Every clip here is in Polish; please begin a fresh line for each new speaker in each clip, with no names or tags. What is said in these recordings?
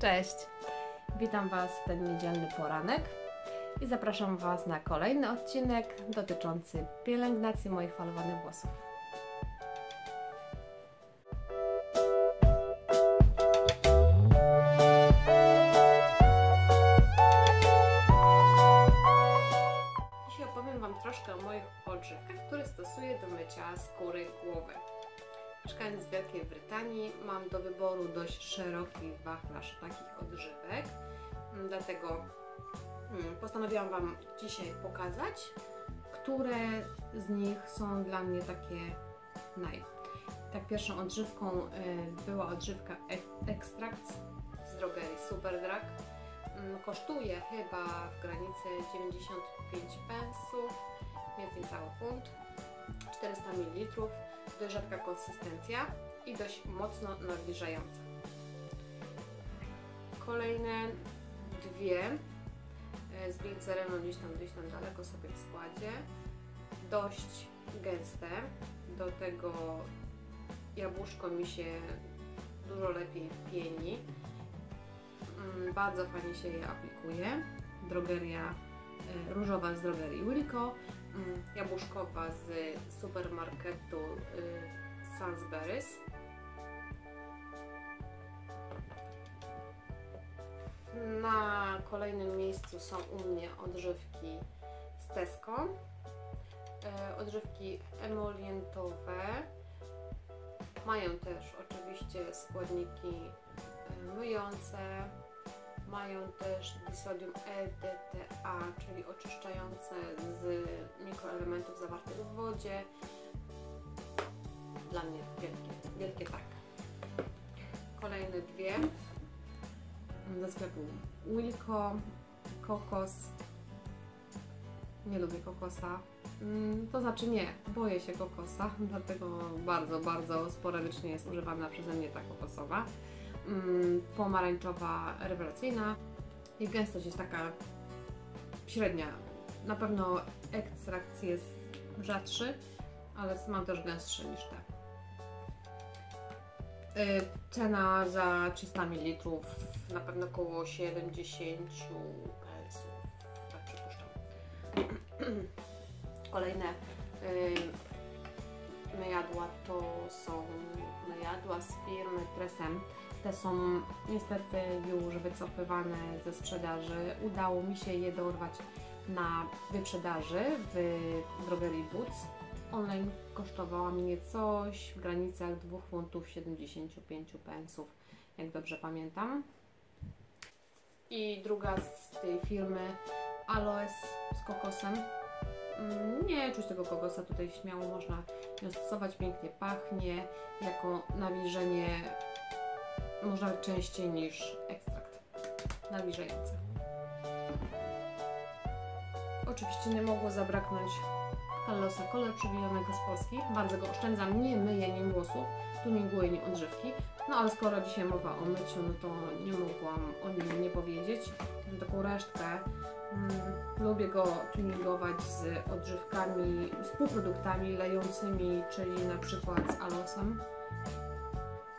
Cześć! Witam Was w ten niedzielny poranek i zapraszam Was na kolejny odcinek dotyczący pielęgnacji moich falowanych włosów. Mieszkając w Wielkiej Brytanii mam do wyboru dość szeroki wachlarz takich odżywek, mm, dlatego mm, postanowiłam Wam dzisiaj pokazać, które z nich są dla mnie takie naj. Tak pierwszą odżywką y, była odżywka Extract z drogerii Superdrug. Mm, kosztuje chyba w granicy 95 pensów, więc niecały funt, 400 ml dość rzadka konsystencja i dość mocno nawilżająca. Kolejne dwie e, z gliceryną gdzieś tam, gdzieś tam daleko sobie w składzie. Dość gęste. Do tego jabłuszko mi się dużo lepiej pieni. Mm, bardzo fajnie się je aplikuje. Drogeria e, różowa z drogerii Wilco Mm, jabłuszkowa z supermarketu y, Sainsbury's. Na kolejnym miejscu są u mnie odżywki z Tesco. E, odżywki emolientowe. Mają też oczywiście składniki e, myjące, mają też disodium EDTA, czyli oczyszczające mikroelementów zawartych w wodzie. Dla mnie wielkie, wielkie tak. Kolejne dwie ze sklepu Wilco, kokos. Nie lubię kokosa. Mm, to znaczy nie, boję się kokosa, dlatego bardzo, bardzo sporadycznie jest używana przeze mnie ta kokosowa. Mm, pomarańczowa rewelacyjna. i gęstość jest taka średnia. Na pewno ekstrakt jest rzadszy, ale mam też gęstszy niż te. Y, cena za 300 ml na pewno około 70 pensów, tak przypuszczam. Kolejne myjadła to są myjadła z firmy Tresem. Te są niestety już wycofywane ze sprzedaży. Udało mi się je dorwać na wyprzedaży w drogerii Boots. Online kosztowała mnie coś w granicach 2 funtów 75 pensów, jak dobrze pamiętam. I druga z tej firmy Aloes z kokosem. Mm, nie czuć tego kokosa, tutaj śmiało można ją stosować, pięknie pachnie, jako nawilżenie można częściej niż ekstrakt nawilżający. Oczywiście nie mogło zabraknąć Kallosa Color przywilionego z Polski. Bardzo go oszczędzam, nie myję nim włosów, tuninguję nim odżywki. No ale skoro dzisiaj mowa o myciu, no to nie mogłam o nim nie powiedzieć. Taką resztkę. Mm, lubię go tuningować z odżywkami, z półproduktami lejącymi, czyli na przykład z alosem.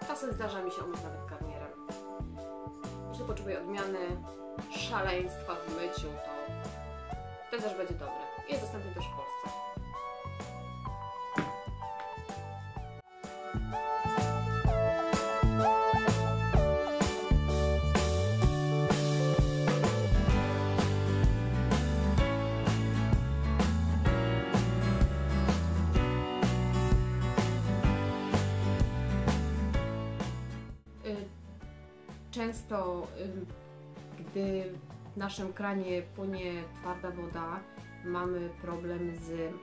Czasem zdarza mi się umyć nawet garnierem. Jeśli potrzebuję odmiany szaleństwa w myciu, to, to też będzie dobre. Jest dostępny też w Polsce. często, gdy w naszym kranie płynie twarda woda, mamy problem z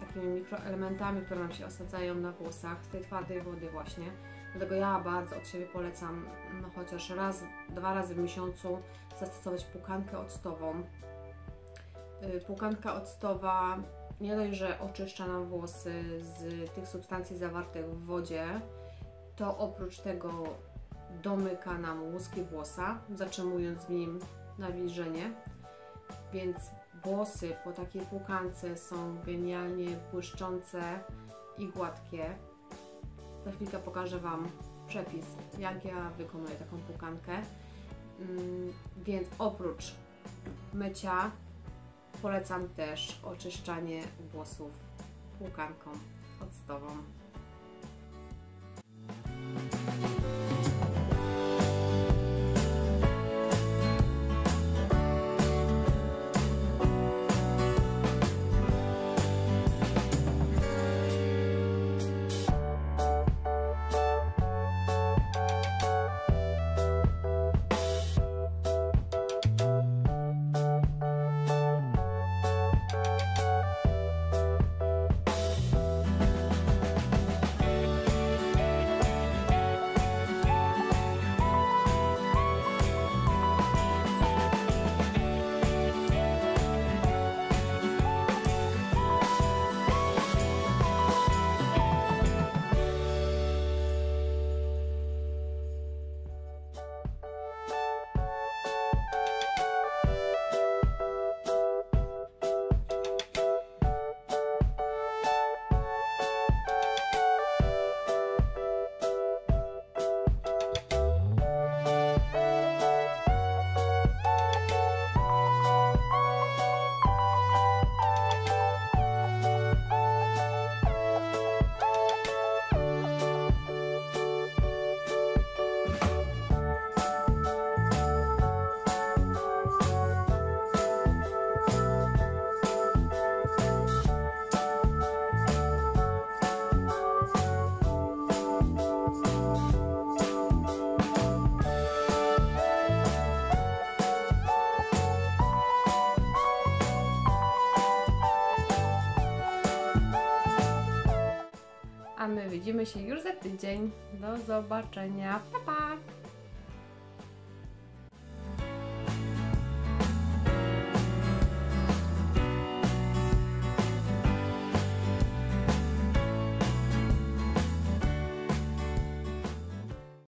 takimi mikroelementami, które nam się osadzają na włosach, z tej twardej wody właśnie. Dlatego ja bardzo od siebie polecam no chociaż raz, dwa razy w miesiącu zastosować płukankę octową. Y, płukanka octowa nie dość, że oczyszcza nam włosy z tych substancji zawartych w wodzie, to oprócz tego domyka nam łuski włosa, zatrzymując w nim nawilżenie. Więc włosy po takiej płukance są genialnie błyszczące i gładkie. Za chwilkę pokażę Wam przepis, jak ja wykonuję taką płukankę. Mm, Więc oprócz mycia polecam też oczyszczanie włosów płukanką octową. Widzimy się już za tydzień. Do zobaczenia. Pa, pa!